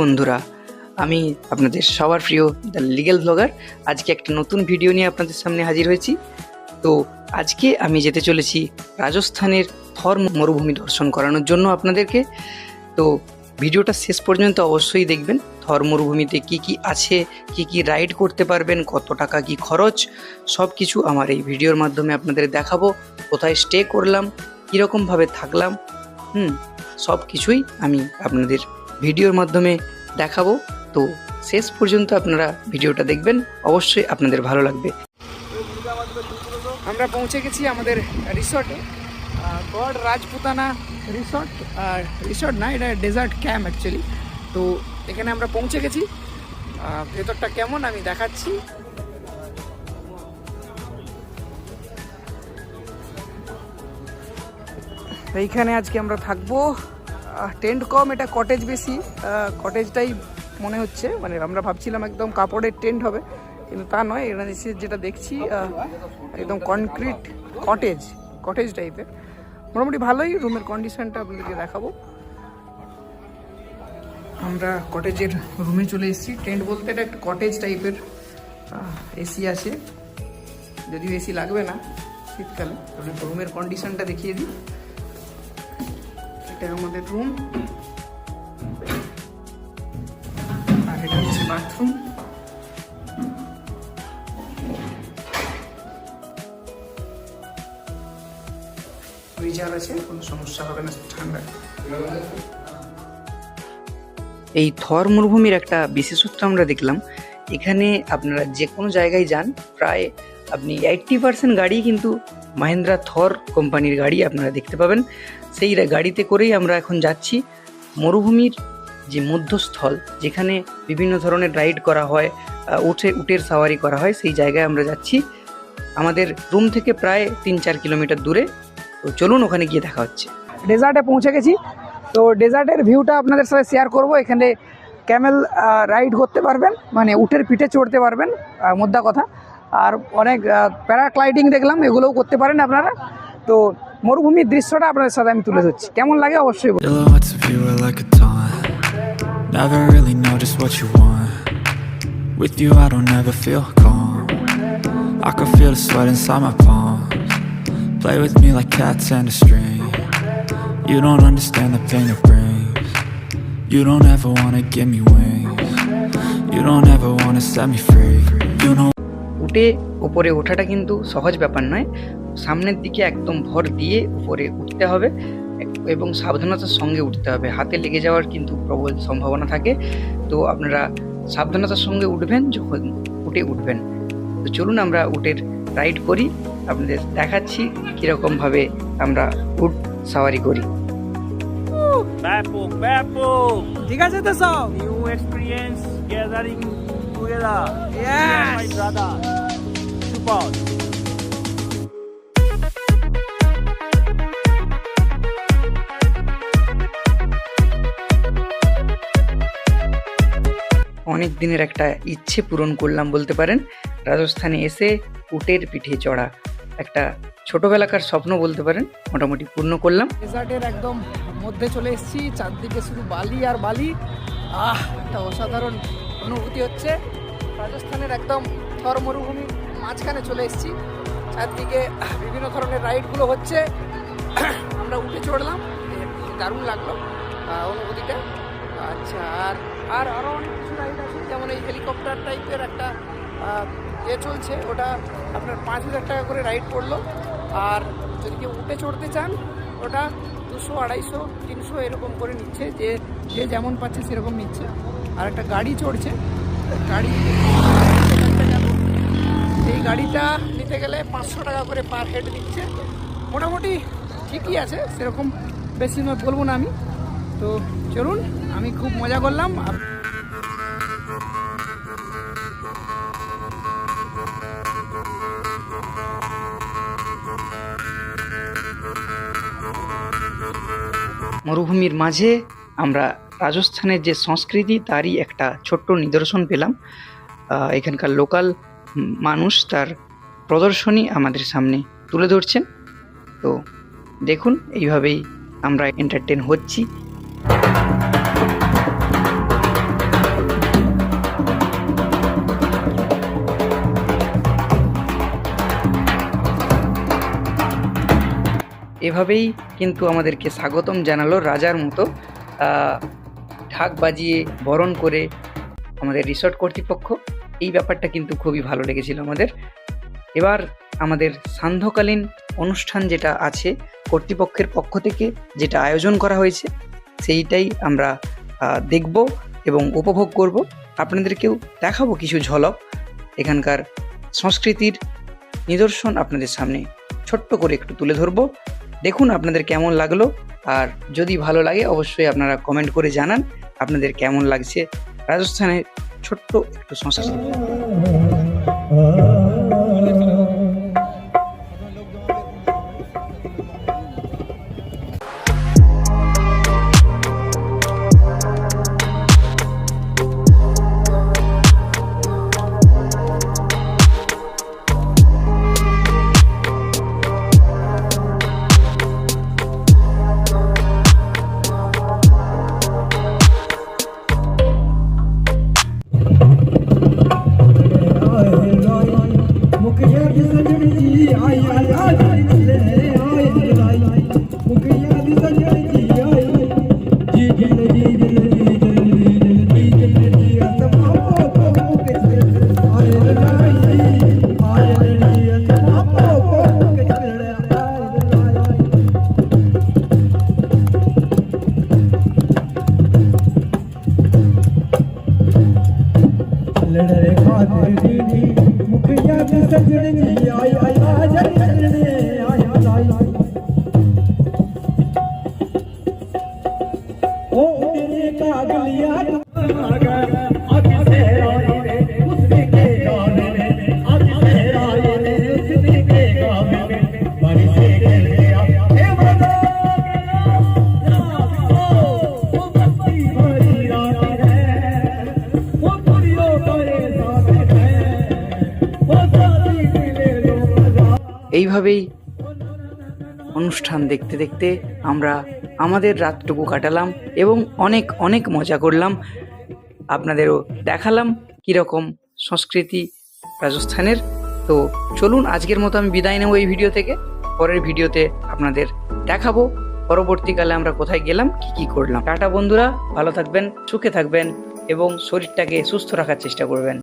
বন্ধুরা, আমি আপনাদের সবার প্রিয় দ্য লিগেল ব্লগার। আজকে একটা নতুন ভিডিও নিয়ে আপনাদের সামনে হাজির হয়েছি। তো আজকে আমি যেতে চলেছি রাজস্থানের থর মরুভূমি দর্শন করানোর জন্য আপনাদেরকে। তো ভিডিওটা শেষ পর্যন্ত অবশ্যই দেখবেন, থর মরুভূমিতে কী কী আছে, কি কি রাইড করতে পারবেন, কত টাকা কি খরচ সব কিছু আমার এই ভিডিওর মাধ্যমে আপনাদের দেখাবো, কোথায় স্টে করলাম, কীরকমভাবে থাকলাম, হুম সব কিছুই আমি আপনাদের ভিডিওর মাধ্যমে দেখাবো। তো শেষ পর্যন্ত আপনারা ভিডিওটা দেখবেন। অবশ্যই আপনাদের ভালো লাগবে। আমরা পৌঁছে গেছি আমাদের রিসর্টে গড রাজপুতানা রিসর্ট আর রিসর্ট না, এটা ডেজার্ট ক্যাম্প অ্যাকচুয়ালি তো এখানে আমরা পৌঁছে গেছি। ভেতরটা কেমন আমি দেখাচ্ছি। এইখানে আজকে আমরা থাকব। টেন্ট কম, এটা কটেজ বেশি। কটেজটাই মনে হচ্ছে মানে আমরা ভাবছিলাম একদম কাপড়ের টেন্ট হবে, কিন্তু তা নয় এসে যেটা দেখছি একদম কনক্রিট কটেজ কটেজ টাইপের মোটামুটি ভালোই রুমের কন্ডিশনটা আপনাদেরকে দেখাবো। আমরা কটেজের রুমে চলে এসেছি। টেন্ট বলতে এটা একটা কটেজ টাইপের এসি আছে। যদিও এসি লাগবে না শীতকালে রুমের কন্ডিশনটা দেখিয়ে দিই। এটা আমাদের রুম আর এটা হচ্ছে বাথরুম এই থর মরুভূমির একটা বিশেষত্ব আমরা দেখলাম। এখানে আপনারা যে কোনো জায়গায় যান, প্রায় আপনি এইট্টি পার্সেন্ট গাড়ি কিন্তু মাহিন্দ্রা থর কোম্পানির গাড়ি আপনারা দেখতে পাবেন। সেই গাড়িতে করেই আমরা এখন যাচ্ছি। মরুভূমির যে মধ্যস্থল, যেখানে বিভিন্ন ধরনের রাইড করা হয় উঠে উটের সাওয়ারি করা হয়, সেই জায়গায় আমরা যাচ্ছি। আমাদের রুম থেকে প্রায় তিন চার কিলোমিটার দূরে। তো চলুন ওখানে গিয়ে দেখা হচ্ছে। ডেজার্টে পৌঁছে গেছি। তো ডেজার্টের ভিউটা আপনাদের সাথে শেয়ার করব। এখানে ক্যামেল রাইড করতে পারবেন মানে উটের পিঠে চড়তে পারবেন মোদ্দা কথা। আর অনেক প্যারাগ্লাইডিং দেখলাম এগুলোও করতে পারেন আপনারা তো মরুভূমির দৃশ্যটা আপনাদের সাথে আমি তুলে ধরছি কেমন লাগে অবশ্যই. Never really know just what you want. With you, I don't ever feel calm. I can feel the sweat inside my palms. Play with me like cats and a string. You don't understand the pain it brings. You don't ever wanna give me wings. You don't ever wanna set me free. You know. উঠে উপরে ওঠাটা কিন্তু সহজ ব্যাপার নয়। সামনের দিকে একদম ভর দিয়ে উপরে উঠতে হবে এবং সাবধানতার সঙ্গে উঠতে হবে। হাতে লেগে যাওয়ার কিন্তু প্রবল সম্ভাবনা থাকে। তো আপনারা সাবধানতার সঙ্গে উঠবেন যখন উঠে উঠবেন। তো চলুন আমরা উটের রাইড করি। আপনাদের দেখাচ্ছি কীরকমভাবে আমরা উট সাওয়ারি করি। ব্যাপক ব্যাপক। ঠিক আছে তো সব। New experience gathering together Yes! My brother super অনেক দিনের একটা ইচ্ছে পূরণ করলাম বলতে পারেন। রাজস্থানে এসে উটের পিঠে চড়া। একটা ছোটবেলাকার স্বপ্ন বলতে পারেন মোটামুটি পূর্ণ করলাম। ডেজার্টের একদম মধ্যে চলে এসেছি চারদিকে শুধু বালি আর বালি। আহ, একটা অসাধারণ অনুভূতি হচ্ছে। রাজস্থানের একদম থর মরুভূমি মাঝখানে চলে এসেছি। চারদিকে বিভিন্ন ধরনের রাইডগুলো হচ্ছে। আমরা উঠে চড়লাম। দারুণ লাগল অনুভূতিটা। আচ্ছা আর আর আরও অনেক কিছু রাইড আছে। যেমন এই হেলিকপ্টার টাইপের একটা এ চলছে। ওটা আপনার পাঁচ হাজার টাকা করে রাইড পড়ল। আর যদি কেউ উঠে চড়তে চান ওটা দুশো, আড়াইশো, তিনশো এরকম করে নিচ্ছে। যে যে যেমন পাচ্ছে সেরকম নিচ্ছে। আর একটা গাড়ি চড়ছে। গাড়ি এই গাড়িটা নিতে গেলে পাঁচশো টাকা করে পার হেড নিচ্ছে মোটামুটি ঠিকই আছে, সেরকম বেশি বলব না আমি। তো চলুন, আমি খুব মজা করলাম। মরুভূমির মাঝে আমরা রাজস্থানের যে সংস্কৃতি, তারই একটা ছোট্ট নিদর্শন পেলাম। এখানকার লোকাল মানুষ তার প্রদর্শনী আমাদের সামনে তুলে ধরছেন। তো দেখুন, এইভাবেই আমরা এন্টারটেন হচ্ছি। এভাবেই কিন্তু আমাদেরকে স্বাগতম জানালো রাজার মতো ঢাক বাজিয়ে বরণ করে আমাদের রিসর্ট কর্তৃপক্ষ। এই ব্যাপারটা কিন্তু খুবই ভালো লেগেছিল আমাদের। এবার আমাদের সান্ধ্যকালীন অনুষ্ঠান যেটা আছে কর্তৃপক্ষের পক্ষ থেকে যেটা আয়োজন করা হয়েছে, সেইটাই আমরা দেখব এবং উপভোগ করব। আপনাদেরকেও দেখাবো কিছু ঝলক। এখানকার সংস্কৃতির নিদর্শন আপনাদের সামনে ছোট্ট করে একটু তুলে ধরবো। দেখুন আপনাদের কেমন লাগল। আর যদি ভালো লাগে, অবশ্যই আপনারা কমেন্ট করে জানান আপনাদের কেমন লাগছে। রাজস্থানের ছোট্ট একটু সংস্কৃতি ओ तेरे कागलिया এইভাবেই অনুষ্ঠান দেখতে দেখতে আমরা আমাদের রাতটুকু কাটালাম এবং অনেক অনেক মজা করলাম। আপনাদেরও দেখালাম কীরকম সংস্কৃতি রাজস্থানের। তো চলুন, আজকের মতো আমি বিদায় নেব এই ভিডিও থেকে। পরের ভিডিওতে আপনাদের দেখাবো। পরবর্তীকালে আমরা কোথায় গেলাম, কি কি করলাম। টাটা বন্ধুরা, ভালো থাকবেন, সুখে থাকবেন এবং শরীরটাকে সুস্থ রাখার চেষ্টা করবেন।